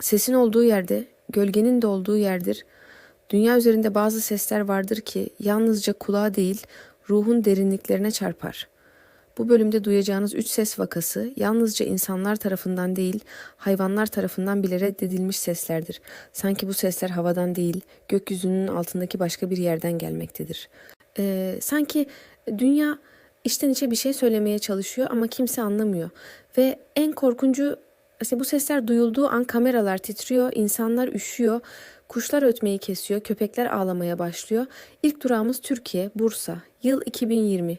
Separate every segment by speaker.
Speaker 1: Sesin olduğu yerde, gölgenin de olduğu yerdir. Dünya üzerinde bazı sesler vardır ki yalnızca kulağa değil, ruhun derinliklerine çarpar. Bu bölümde duyacağınız üç ses vakası yalnızca insanlar tarafından değil, hayvanlar tarafından bile reddedilmiş seslerdir. Sanki bu sesler havadan değil, gökyüzünün altındaki başka bir yerden gelmektedir. Ee, sanki dünya içten içe bir şey söylemeye çalışıyor ama kimse anlamıyor. Ve en korkuncu işte bu sesler duyulduğu an kameralar titriyor, insanlar üşüyor, kuşlar ötmeyi kesiyor, köpekler ağlamaya başlıyor. İlk durağımız Türkiye, Bursa, yıl 2020.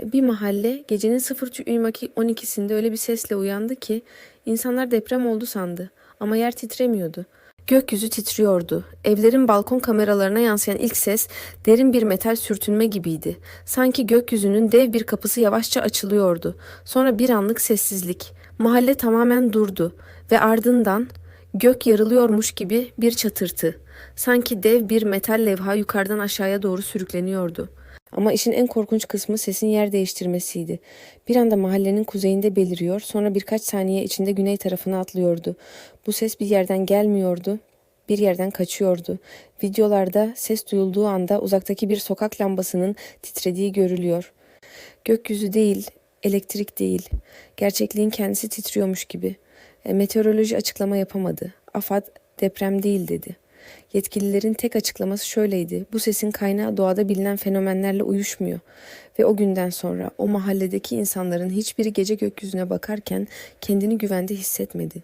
Speaker 1: Bir mahalle gecenin 0.12'sinde öyle bir sesle uyandı ki insanlar deprem oldu sandı ama yer titremiyordu. Gökyüzü titriyordu. Evlerin balkon kameralarına yansıyan ilk ses derin bir metal sürtünme gibiydi. Sanki gökyüzünün dev bir kapısı yavaşça açılıyordu. Sonra bir anlık sessizlik. Mahalle tamamen durdu ve ardından gök yarılıyormuş gibi bir çatırtı. Sanki dev bir metal levha yukarıdan aşağıya doğru sürükleniyordu. Ama işin en korkunç kısmı sesin yer değiştirmesiydi. Bir anda mahallenin kuzeyinde beliriyor, sonra birkaç saniye içinde güney tarafına atlıyordu. Bu ses bir yerden gelmiyordu, bir yerden kaçıyordu. Videolarda ses duyulduğu anda uzaktaki bir sokak lambasının titrediği görülüyor. Gökyüzü değil, elektrik değil. Gerçekliğin kendisi titriyormuş gibi. E, meteoroloji açıklama yapamadı. AFAD deprem değil dedi. Yetkililerin tek açıklaması şöyleydi. Bu sesin kaynağı doğada bilinen fenomenlerle uyuşmuyor. Ve o günden sonra o mahalledeki insanların hiçbiri gece gökyüzüne bakarken kendini güvende hissetmedi.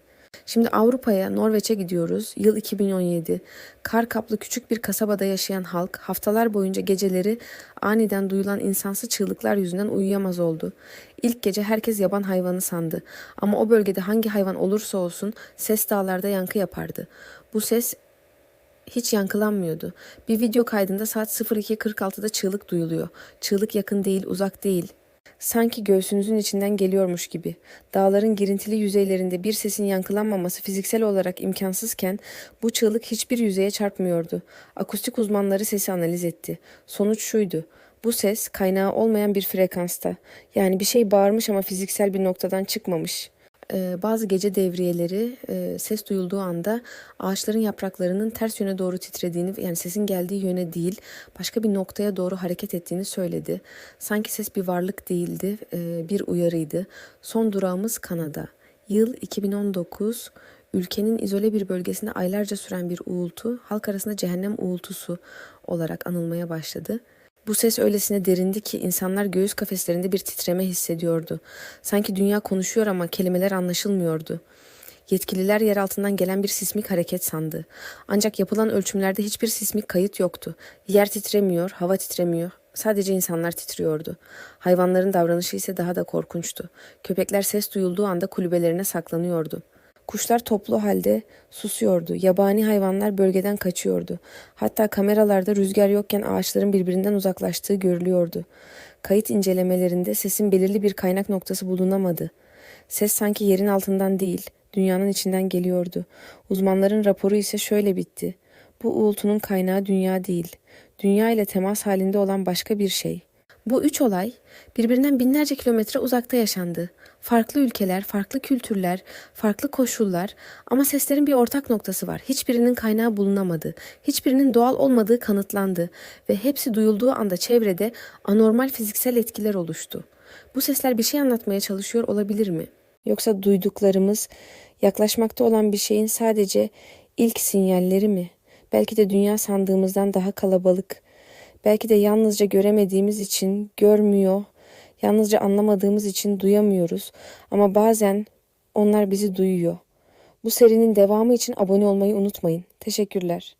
Speaker 1: Şimdi Avrupa'ya, Norveç'e gidiyoruz. Yıl 2017. Kar kaplı küçük bir kasabada yaşayan halk haftalar boyunca geceleri aniden duyulan insansı çığlıklar yüzünden uyuyamaz oldu. İlk gece herkes yaban hayvanı sandı. Ama o bölgede hangi hayvan olursa olsun ses dağlarda yankı yapardı. Bu ses hiç yankılanmıyordu. Bir video kaydında saat 02.46'da çığlık duyuluyor. Çığlık yakın değil, uzak değil. Sanki göğsünüzün içinden geliyormuş gibi. Dağların girintili yüzeylerinde bir sesin yankılanmaması fiziksel olarak imkansızken bu çığlık hiçbir yüzeye çarpmıyordu. Akustik uzmanları sesi analiz etti. Sonuç şuydu. Bu ses kaynağı olmayan bir frekansta. Yani bir şey bağırmış ama fiziksel bir noktadan çıkmamış. Ee, bazı gece devriyeleri e, ses duyulduğu anda ağaçların yapraklarının ters yöne doğru titrediğini yani sesin geldiği yöne değil başka bir noktaya doğru hareket ettiğini söyledi. Sanki ses bir varlık değildi e, bir uyarıydı. Son durağımız Kanada. Yıl 2019 ülkenin izole bir bölgesinde aylarca süren bir uğultu halk arasında cehennem uğultusu olarak anılmaya başladı. Bu ses öylesine derindi ki insanlar göğüs kafeslerinde bir titreme hissediyordu. Sanki dünya konuşuyor ama kelimeler anlaşılmıyordu. Yetkililer yer altından gelen bir sismik hareket sandı. Ancak yapılan ölçümlerde hiçbir sismik kayıt yoktu. Yer titremiyor, hava titremiyor. Sadece insanlar titriyordu. Hayvanların davranışı ise daha da korkunçtu. Köpekler ses duyulduğu anda kulübelerine saklanıyordu. Kuşlar toplu halde susuyordu. Yabani hayvanlar bölgeden kaçıyordu. Hatta kameralarda rüzgar yokken ağaçların birbirinden uzaklaştığı görülüyordu. Kayıt incelemelerinde sesin belirli bir kaynak noktası bulunamadı. Ses sanki yerin altından değil, dünyanın içinden geliyordu. Uzmanların raporu ise şöyle bitti. Bu uğultunun kaynağı dünya değil, dünya ile temas halinde olan başka bir şey. Bu üç olay birbirinden binlerce kilometre uzakta yaşandı. Farklı ülkeler, farklı kültürler, farklı koşullar ama seslerin bir ortak noktası var. Hiçbirinin kaynağı bulunamadı. Hiçbirinin doğal olmadığı kanıtlandı ve hepsi duyulduğu anda çevrede anormal fiziksel etkiler oluştu. Bu sesler bir şey anlatmaya çalışıyor olabilir mi? Yoksa duyduklarımız yaklaşmakta olan bir şeyin sadece ilk sinyalleri mi? Belki de dünya sandığımızdan daha kalabalık. Belki de yalnızca göremediğimiz için görmüyor, yalnızca anlamadığımız için duyamıyoruz ama bazen onlar bizi duyuyor. Bu serinin devamı için abone olmayı unutmayın. Teşekkürler.